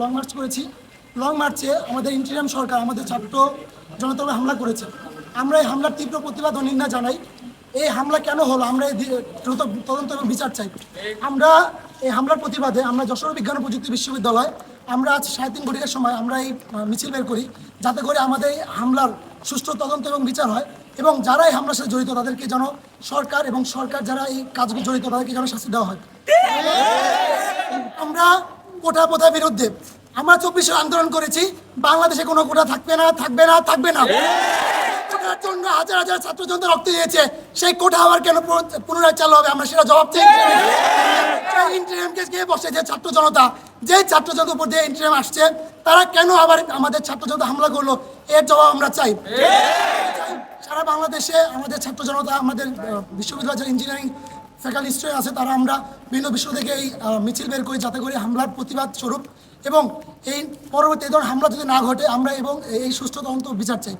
Long March করেছি। Long মার্চে আমাদের ইন্টারিয়াম সরকার, আমাদের ছাত্র জনতাকে হামলা করেছে। আমরা এই হামলার তীব্র প্রতিবাদ ও নিন্দা জানাই। এই হামলা কেন হলো? আমরা এই দ্রুত তদন্ত এবং বিচার চাই। আমরা এই হামলার প্রতিবাদে আমরা যশোর বিজ্ঞান ও প্রযুক্তি বিশ্ববিদ্যালয়, আমরা আজ সাড়ে তিন ঘটিকার সময় আমরা এই মিছিল বের করি। যাতে করে আমাদের হামলার সুষ্ঠু তদন্ত এবং বিচার হয় এবং যারা এই হামলার সাথে জড়িত তাদেরকে যেন সরকার এবং সরকার যারা এই কাজগুলো জড়িত তাদেরকে যেন শাস্তি দেওয়া হয়। আমরা কোটা প্রথার বিরুদ্ধে আমরা চব্বিশের আন্দোলন করেছি বাংলাদেশে কোনো কোটা থাকবে না থাকবে না থাকবে না। জন্য হাজার হাজার ছাত্র রক্ত দিয়েছে সেই কোটা আবার কেন পুনরায় চালু হবে? আমরা সেটা জবাব চাই। কে যে ছাত্র জনতা যে ছাত্র জনতার উপর দিয়ে ইন্টারিয়াম আসছে তারা কেন আবার আমাদের ছাত্র জনতা হামলা করল? এর জবাব আমরা চাই। সারা বাংলাদেশে আমাদের ছাত্র জনতা আমাদের আহ, বিশ্ববিদ্যালয়ের যে নিশ্চয়ই আছে। তারা আমরা বিভিন্ন বিশ্ব থেকে এই মিছিল বের করি যাতে করে হামলার প্রতিবাদ স্বরূপ এবং এই পরবর্তী ধরনের হামলা যদি না ঘটে, আমরা এবং এই সুস্থ তদন্ত বিচার চাই।